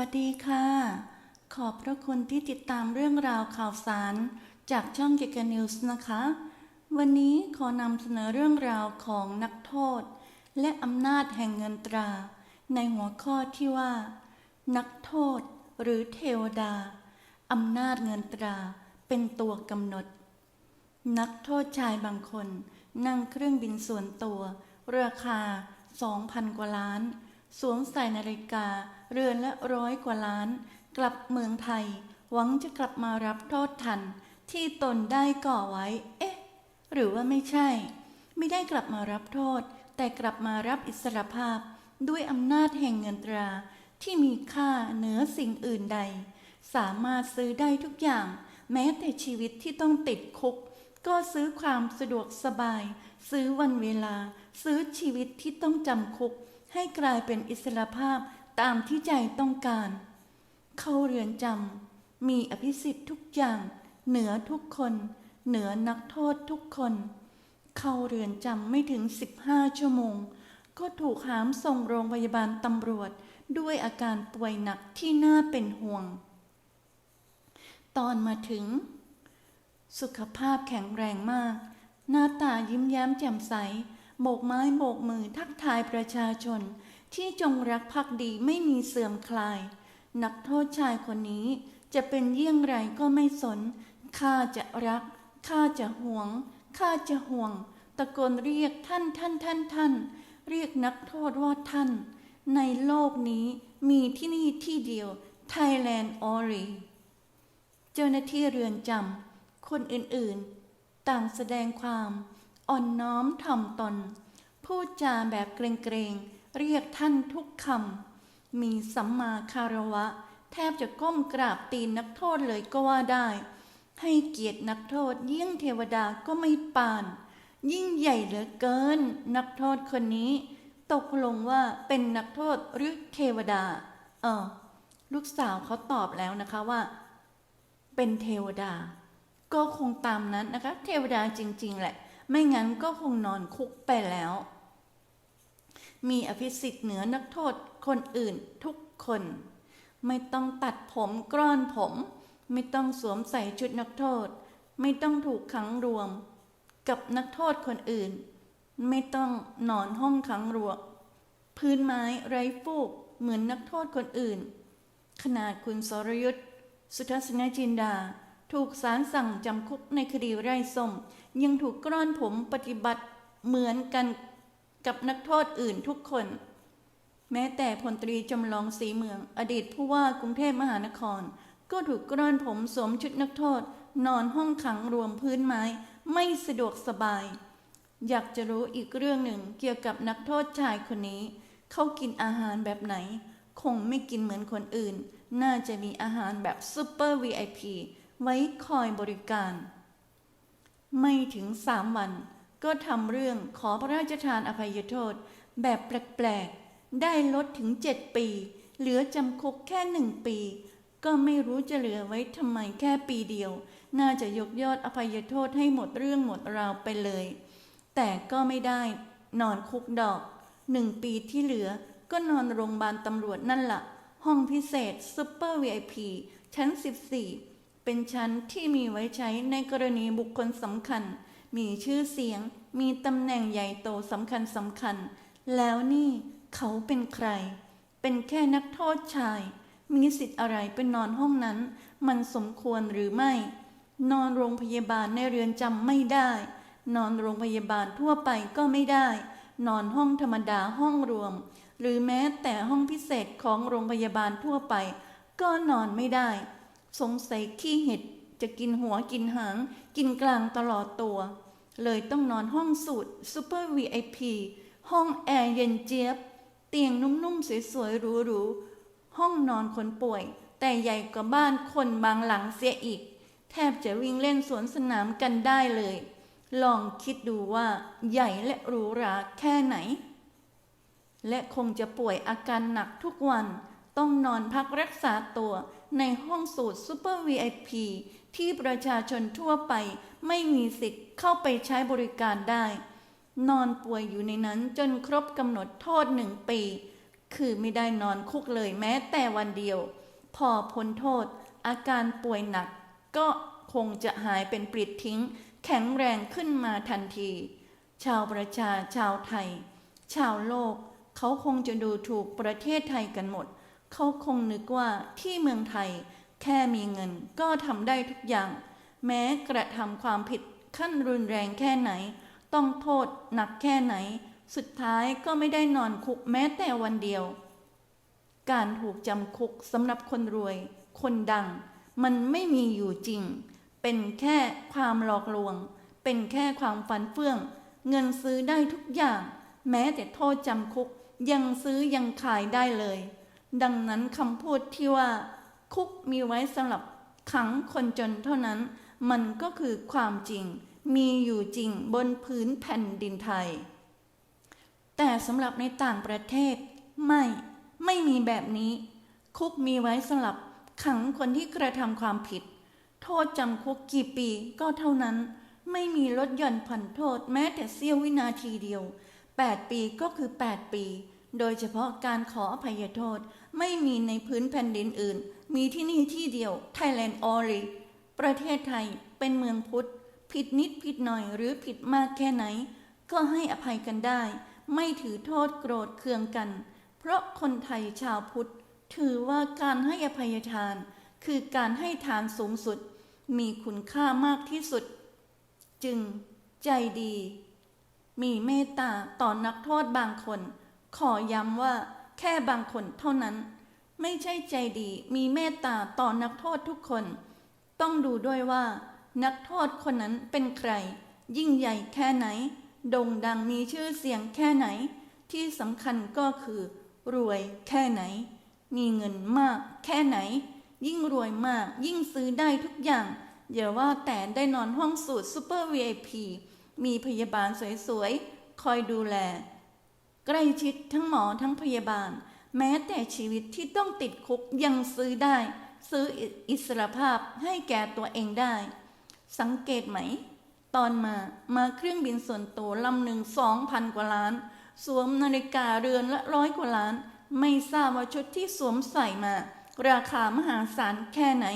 สวัสดีค่ะ ขอบพระคุณที่ติดตามเรื่องราวข่าวสาร จากช่องเกกนิวส์นะคะ วันนี้ขอนำเสนอเรื่องราวของนักโทษ และอำนาจแห่งเงินตรา ในหัวข้อที่ว่า นักโทษ หรือเทวดาอำนาจเงินตราเป็นตัวกำหนด นักโทษชายบางคน นั่งเครื่องบินส่วนตัว ราคา 2,000 กว่าล้าน สวมใส่นาฬิกาเรือนละร้อยกว่าล้าน กลับเมืองไทย หวังจะกลับมารับโทษทัน ที่ตนได้ก่อไว้ เอ๊ะ หรือว่าไม่ใช่ ไม่ได้กลับมารับโทษ แต่กลับมารับอิสรภาพ ด้วยอำนาจแห่งเงินตราที่มีค่าเหนือสิ่งอื่นใด สามารถซื้อได้ทุกอย่าง แม้แต่ชีวิตที่ต้องติดคุก ก็ซื้อความสะดวกสบาย ซื้อวันเวลา ซื้อชีวิตที่ต้องจำคุก ให้กลายเป็นอิสรภาพตามที่ใจต้องการ เข้าเรือนจำมีอภิสิทธิ์ทุกอย่าง เหนือทุกคน เหนือนักโทษทุกคน เข้าเรือนจำไม่ถึง 15 ชั่วโมง ก็ถูกหามส่งโรงพยาบาลตำรวจด้วยอาการป่วยหนักที่น่าเป็นห่วง ตอนมาถึง สุขภาพแข็งแรงมาก หน้าตายิ้มแย้มแจ่มใส โบกไม้โบกมือทักทายประชาชน ที่จงรักภักดีไม่มีเสื่อมคลาย นักโทษชายคนนี้จะเป็นเยี่ยงไรก็ไม่สน ข้าจะรัก ข้าจะห่วง ข้าจะห่วง ตะโกนเรียกท่านท่านท่านท่าน เรียกนักโทษว่าท่าน ในโลกนี้มีที่นี่ที่เดียว Thailand Ori เจ้าหน้าที่เรือนจำคนอื่นๆ ต่างแสดงความ อ่อนน้อมถ่อมตน พูดจาแบบเกรงๆเรียกท่านทุกคำ มีสัมมาคารวะ แทบจะก้มกราบตีนนักโทษเลยก็ว่าได้ ให้เกียรตินักโทษยิ่งเทวดาก็ไม่ปาน ยิ่งใหญ่เหลือเกิน นักโทษคนนี้ ตกลงว่าเป็นนักโทษหรือเทวดา เออ ลูกสาวเขาตอบแล้วนะคะว่า เป็นเทวดา ก็คงตามนั้นนะคะ เทวดาจริง ๆ แหละ ไม่งั้นก็คงนอนคุกไปแล้ว มีอภิสิทธิ์เหนือนักโทษคนอื่นทุกคน ไม่ต้องตัดผมกรอนผม ไม่ต้องสวมใส่ชุดนักโทษ ไม่ต้องถูกขังรวม กับนักโทษคนอื่น ไม่ต้องนอนห้องขังรวม พื้นไม้ไร้ฟูกเหมือนนักโทษคนอื่น ขนาดคุณสรยุทธสุทัศนจินดา ถูกศาลสั่งจำคุกในคดีไร่ส้ม ยังถูกกล้อนผมปฏิบัติเหมือนกันกับนักโทษอื่นทุกคน แม้แต่พลตรีจำลองสีเมือง อดีตผู้ว่ากรุงเทพมหานคร ก็ถูกกล้อนผมสวมชุดนักโทษ นอนห้องขังรวมพื้นไม้ ไม่สะดวกสบาย อยากจะรู้อีกเรื่องหนึ่งเกี่ยวกับนักโทษชายคนนี้ เขากินอาหารแบบไหน คงไม่กินเหมือนคนอื่น น่าจะมีอาหารแบบซูเปอร์ VIP ไว้คอยบริการ ไม่ถึงสามวัน ก็ทำเรื่องขอพระราชทานอภัยโทษ แบบแปลกๆ ได้ลดถึงเจ็ดปี เหลือจำคุกแค่หนึ่งปี ก็ไม่รู้จะเหลือไว้ทำไมแค่ปีเดียว น่าจะยกยอดอภัยโทษให้หมดเรื่องหมดราวไปเลย แต่ก็ไม่ได้นอนคุกดอกหนึ่งปีที่เหลือก็นอนโรงพยาบาลตำรวจนั่นละ่ะ ห้องพิเศษซูเปอร์ VIP ชั้น 14 เป็นชั้นที่มีไว้ใช้ในกรณีบุคคลสำคัญ มีชื่อเสียง มีตำแหน่งใหญ่โตสำคัญสำคัญ แล้วนี่เขาเป็นใคร เป็นแค่นักโทษชาย มีสิทธิ์อะไรเป็นนอนห้องนั้น มันสมควรหรือไม่ นอนโรงพยาบาลในเรือนจำไม่ได้ นอนโรงพยาบาลทั่วไปก็ไม่ได้ นอนห้องธรรมดาห้องรวม หรือแม้แต่ห้องพิเศษของโรงพยาบาลทั่วไป ก็นอนไม่ได้ สงสัยขี้เห็ดจะกินหัวกินหาง กินกลางตลอดตัว เลยต้องนอนห้องสูตรซูเปอร์ VIP ห้องแอร์เย็นเจี๊ยบ เตียงนุ่มๆ สวยๆหรูๆห้องนอนคนป่วย แต่ใหญ่กว่าบ้านคนบางหลังเสียอีก แทบจะวิ่งเล่นสวนสนามกันได้เลย ลองคิดดูว่าใหญ่และหรูหราแค่ไหน และคงจะป่วยอาการหนักทุกวัน ต้องนอนพักรักษาตัว ในห้องสูตรซูเปอร์ VIP ที่ประชาชนทั่วไปไม่มีสิทธิ์เข้าไปใช้บริการได้ นอนป่วยอยู่ในนั้นจนครบกำหนดโทษหนึ่งปี คือไม่ได้นอนคุกเลยแม้แต่วันเดียว พอพ้นโทษ อาการป่วยหนัก ก็คงจะหายเป็นปลิดทิ้ง แข็งแรงขึ้นมาทันที ชาวประชาชาวไทย ชาวโลก เขาคงจะดูถูกประเทศไทยกันหมด เขาคงนึกว่าที่เมืองไทยแค่มีเงินก็ทำได้ทุกอย่าง แม้กระทำความผิดขั้นรุนแรงแค่ไหน ต้องโทษหนักแค่ไหน สุดท้ายก็ไม่ได้นอนคุกแม้แต่วันเดียว การถูกจำคุกสำหรับคนรวย คนดัง มันไม่มีอยู่จริง เป็นแค่ความหลอกลวง เป็นแค่ความฟันเฟื่อง เงินซื้อได้ทุกอย่าง แม้แต่โทษจำคุกยังซื้อยังขายได้เลย ดังนั้นคำพูดที่ว่า คุกมีไว้สำหรับขังคนจนเท่านั้น มันก็คือความจริง มีอยู่จริงบนพื้นแผ่นดินไทย แต่สำหรับในต่างประเทศ ไม่ไม่มีแบบนี้ คุกมีไว้สำหรับขังคนที่กระทำความผิด โทษจำคุกกี่ปีก็เท่านั้น ไม่มีลดหย่อนผ่อนโทษแม้แต่เสี้ยววินาทีเดียว 8 ปีก็คือ 8 ปี โดยเฉพาะการขออภัยโทษ ไม่มีในพื้นแผ่นดินอื่น มีที่นี่ที่เดียว Thailand Only ประเทศไทยเป็นเมืองพุทธ ผิดนิดผิดหน่อยหรือผิดมากแค่ไหน ก็ให้อภัยกันได้ ไม่ถือโทษโกรธเคืองกัน เพราะคนไทยชาวพุทธ ถือว่าการให้อภัยทาน คือการให้ทานสูงสุด มีคุณค่ามากที่สุด จึง ใจดี มีเมตตาต่อนักโทษบางคน ขอย้ำว่า แค่บางคนเท่านั้น ไม่ใช่ใจดีมีเมตตาต่อนักโทษทุกคน ต้องดูด้วยว่า นักโทษคนนั้นเป็นใคร ยิ่งใหญ่แค่ไหนโด่งดังมีชื่อเสียงแค่ไหน ที่สำคัญก็คือ รวยแค่ไหน มีเงินมากแค่ไหน ยิ่งรวยมากยิ่งซื้อได้ทุกอย่างอย่าว่าแต่ได้นอนห้องสูตรซูเปอร์ VIP มีพยาบาลสวยๆ คอยดูแล ใกล้ชิดทั้งหมอทั้งพยาบาล แม้แต่ชีวิตที่ต้องติดคุกยังซื้อได้ ซื้ออิสรภาพให้แก่ตัวเองได้ สังเกตไหม ตอนมามาเครื่องบินส่วนตัวลำหนึ่งสองพันกว่าล้าน สวมนาฬิกาเรือนละร้อยกว่าล้าน ไม่ทราบว่าชุดที่สวมใส่มา ราคามหาศาลแค่ไหน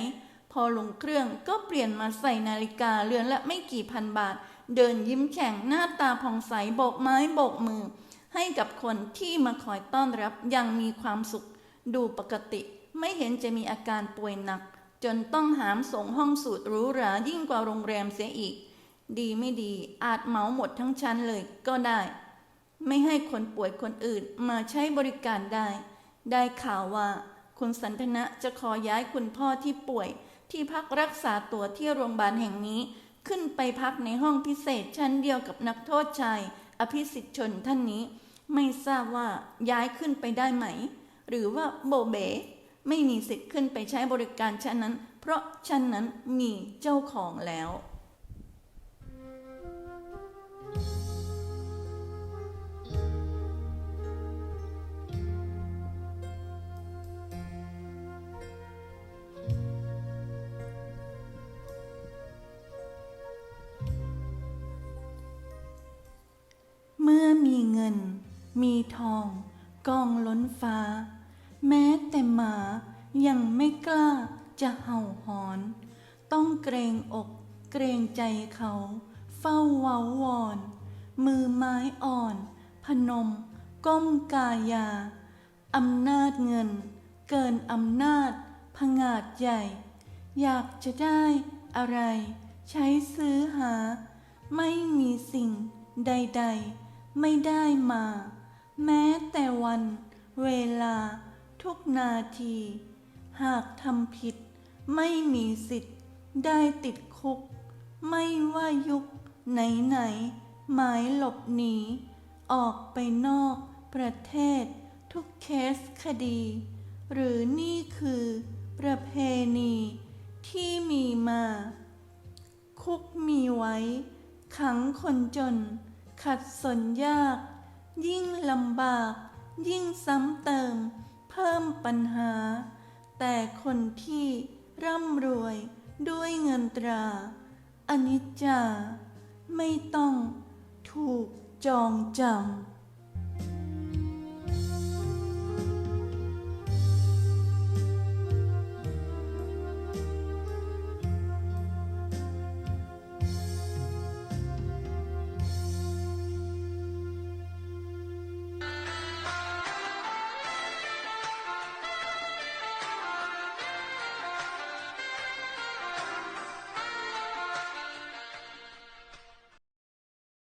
พอลงเครื่องก็เปลี่ยนมาใส่นาฬิกาเรือนละไม่กี่พันบาท เดินยิ้มแฉ่งหน้าตาผ่องใสโบกไม้โบกมือ ให้กับคนที่มาคอยต้อนรับอย่างมีความสุข ดูปกติ ไม่เห็นจะมีอาการป่วยหนัก จนต้องหามส่งห้องสูตรหรูหรายิ่งกว่าโรงแรมเสียอีก ดีไม่ดีอาจเหมาหมดทั้งชั้นเลยก็ได้ ไม่ให้คนป่วยคนอื่นมาใช้บริการได้ ได้ข่าวว่า คุณสันทนะจะขอย้ายคุณพ่อที่ป่วย ที่พักรักษาตัวที่โรงพยาบาลแห่งนี้ ขึ้นไปพักในห้องพิเศษชั้นเดียวกับนักโทษชาย อภิสิทธิชนท่านนี้ไม่ทราบว่าย้ายขึ้นไปได้ไหม หรือว่าโบเบไม่มีสิทธิ์ขึ้นไปใช้บริการชั้นนั้น เพราะชั้นนั้นมีเจ้าของแล้ว มีทองกองล้นฟ้า แม้แต่หมายังไม่กล้าจะเห่าหอน ต้องเกรงอกเกรงใจเขา เฝ้าเว้าวอน มือไม้อ่อน พนม ก้มกายาอำนาจเงิน เกินอำนาจผงาดใหญ่ อยากจะได้อะไร ใช้ซื้อหา ไม่มีสิ่งใด ๆ ไม่ได้มา แม้แต่วันเวลาทุกนาที หากทำผิดไม่มีสิทธิ์ได้ติดคุก ไม่ว่ายุคไหนๆหมายหลบหนี ออกไปนอกประเทศทุกเคสคดี หรือนี่คือประเพณีที่มีมา คุกมีไว้ ขังคนจน ขัดสนยาก ยิ่งลำบาก ยิ่งซ้ำเติม เพิ่มปัญหา แต่คนที่ร่ำรวยด้วยเงินตราอนิจจา ไม่ต้องถูกจองจำ